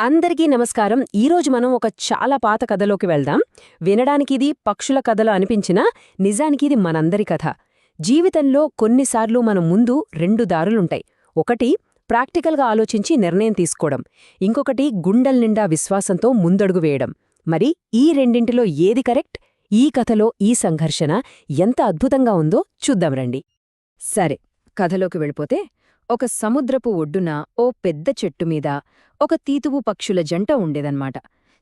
అందరికీ నమస్కారం. ఈరోజు మనం ఒక చాలా పాత కథలోకి వెళ్దాం. వినడానికి ఇది పక్షుల కథలో అనిపించినా నిజానికి ఇది మనందరి కథ. జీవితంలో కొన్నిసార్లు మన ముందు రెండు దారులుంటాయి. ఒకటి ప్రాక్టికల్గా ఆలోచించి నిర్ణయం తీసుకోవడం. ఇంకొకటి గుండెల నిండా విశ్వాసంతో ముందడుగు వేయడం. మరి ఈ రెండింటిలో ఏది కరెక్ట్? ఈ కథలో ఈ సంఘర్షణ ఎంత అద్భుతంగా ఉందో చూద్దాం రండి. సరే కథలోకి వెళ్ళిపోతే ఒక సముద్రపు ఒడ్డున ఓ పెద్ద చెట్టు మీద ఒక తీతువు పక్షుల జంట ఉండేదన్మాట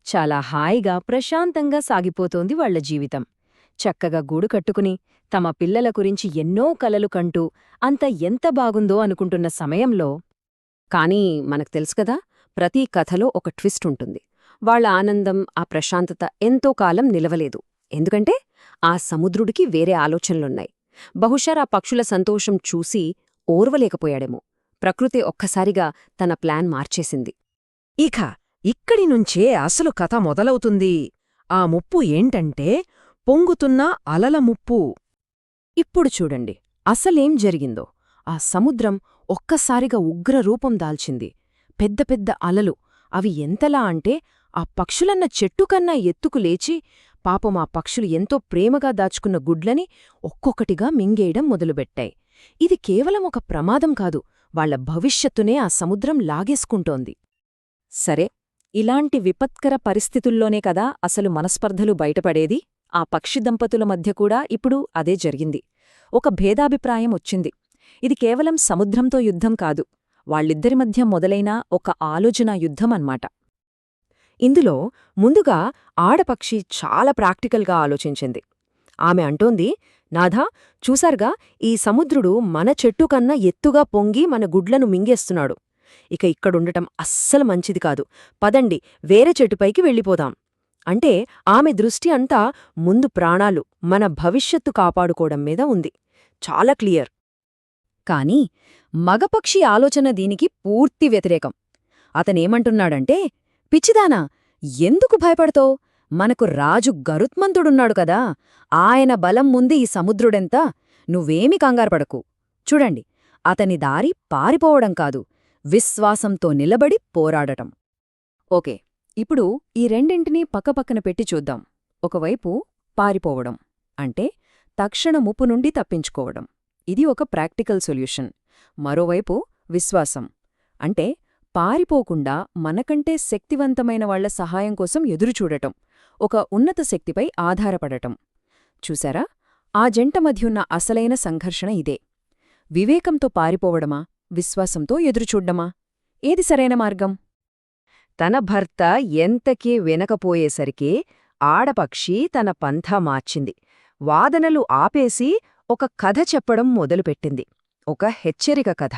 చాలా హాయిగా ప్రశాంతంగా సాగిపోతోంది వాళ్ళ జీవితం. చక్కగా గూడు కట్టుకుని తమ పిల్లల గురించి ఎన్నో కలలు కంటూ అంత ఎంత బాగుందో అనుకుంటున్న సమయంలో కానీ మనకు తెలుసు కదా ప్రతి కథలో ఒక ట్విస్ట్ ఉంటుంది. వాళ్ళ ఆనందం ఆ ప్రశాంతత ఎంతో కాలం నిలవలేదు. ఎందుకంటే ఆ సముద్రుడికి వేరే ఆలోచనలున్నాయి. బహుశా ఆ పక్షుల సంతోషం చూసి ఓర్వలేకపోయాడేమో. ప్రకృతి ఒక్కసారిగా తన ప్లాన్ మార్చేసింది. ఇక ఇక్కడి నుంచే అసలు కథ మొదలవుతుంది. ఆ ముప్పు ఏంటంటే పొంగుతున్న అలల ముప్పు. ఇప్పుడు చూడండి అసలేం జరిగిందో. ఆ సముద్రం ఒక్కసారిగా ఉగ్ర రూపం దాల్చింది. పెద్ద పెద్ద అలలు. అవి ఎంతలా అంటే ఆ పక్షులన్న చెట్టుకన్నా ఎత్తుకు లేచి పాపం ఆ పక్షులు ఎంతో ప్రేమగా దాచుకున్న గుడ్లని ఒక్కొక్కటిగా మింగేయడం మొదలుపెట్టాయి. ఇది కేవలం ఒక ప్రమాదం కాదు వాళ్ళ భవిష్యత్తునే ఆ సముద్రం లాగేసుకుంటోంది. సరే ఇలాంటి విపత్కర పరిస్థితుల్లోనే కదా అసలు మనస్పర్ధలు బయటపడేది? ఆ పక్షి దంపతుల మధ్య కూడా ఇప్పుడు అదే జరిగింది. ఒక భేదాభిప్రాయం వచ్చింది. ఇది కేవలం సముద్రంతో యుద్ధం కాదు వాళ్ళిద్దరి మధ్య మొదలైన ఒక ఆలోచనా యుద్ధమన్మాట. ఇందులో ముందుగా ఆడపక్షి చాలా ప్రాక్టికల్గా ఆలోచించింది. ఆమె అంటోంది నాథా చూసారుగా ఈ సముద్రుడు మన చెట్టు కన్నా ఎత్తుగా పొంగి మన గుడ్లను మింగేస్తున్నాడు. ఇక ఇక్కడుండటం అస్సలు మంచిది కాదు. పదండి వేరే చెట్టుపైకి వెళ్ళిపోదాం. అంటే ఆమె దృష్టి అంతా ముందు ప్రాణాలు మన భవిష్యత్తు కాపాడుకోవడం మీద ఉంది. చాలా క్లియర్. కాని మగపక్షి ఆలోచన దీనికి పూర్తి వ్యతిరేకం. అతనేమంటున్నాడంటే పిచ్చిదానా ఎందుకు భయపడతో మనకు రాజు గరుత్మంతుడున్నాడు కదా. ఆయన బలం ముందు ఈ సముద్రుడెంత? నువ్వేమి కంగారుపడకు. చూడండి అతని దారి పారిపోవడం కాదు. విశ్వాసంతో నిలబడి పోరాడటం. ఓకే ఇప్పుడు ఈ రెండింటినీ పక్కపక్కన పెట్టి చూద్దాం. ఒకవైపు పారిపోవడం అంటే తక్షణ ముప్పు నుండి తప్పించుకోవడం. ఇది ఒక ప్రాక్టికల్ సొల్యూషన్. మరోవైపు విశ్వాసం అంటే పారిపోకుండా మనకంటే శక్తివంతమైన వాళ్ళ సహాయం కోసం ఎదురుచూడటం. ఒక ఉన్నత శక్తిపై ఆధారపడటం. చూశారా? ఆ జంట మధ్యున్న అసలైన సంఘర్షణ ఇదే. వివేకంతో పారిపోవడమా? విశ్వాసంతో ఎదురుచూడ్డమా? ఏది సరైన మార్గం? తన భర్త ఎంతకీ వెనకపోయేసరికి ఆడపక్షి తన పంథా మార్చింది. వాదనలు ఆపేసి ఒక కథ చెప్పడం మొదలుపెట్టింది. ఒక హెచ్చరిక కథ.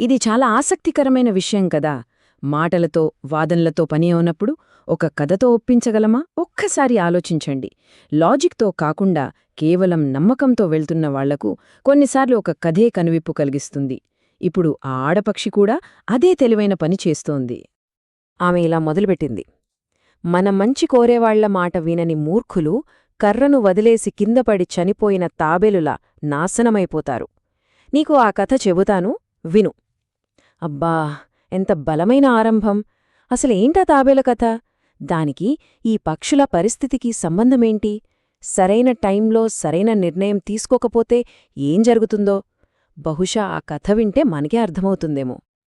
ఇది చాలా ఆసక్తికరమైన విషయం కదా! మాటలతో వాదనలతో పని అవునప్పుడు ఒక కథతో ఒప్పించగలమా? ఒక్కసారి ఆలోచించండి. లాజిక్తో కాకుండా కేవలం నమ్మకంతో వెళ్తున్న వాళ్ళకు కొన్నిసార్లు ఒక కథే కనువిప్పు కలిగిస్తుంది. ఇప్పుడు ఆ ఆడపక్షి కూడా అదే తెలివైన పని చేస్తోంది. ఆమె ఇలా మొదలుపెట్టింది. మన మంచి కోరేవాళ్ళ మాట వినని మూర్ఖులు కర్రను వదిలేసి కిందపడి చనిపోయిన తాబేలులా నాశనమైపోతారు. నీకు ఆ కథ చెబుతాను విను. అబ్బా! ఎంత బలమైన ఆరంభం! అసలేంటా తాబేల కథ? దానికి ఈ పక్షుల పరిస్థితికి సంబంధమేంటి? సరైన టైంలో సరైన నిర్ణయం తీసుకోకపోతే ఏం జరుగుతుందో? బహుశా ఆ కథ వింటే మనకే అర్థమవుతుందేమో.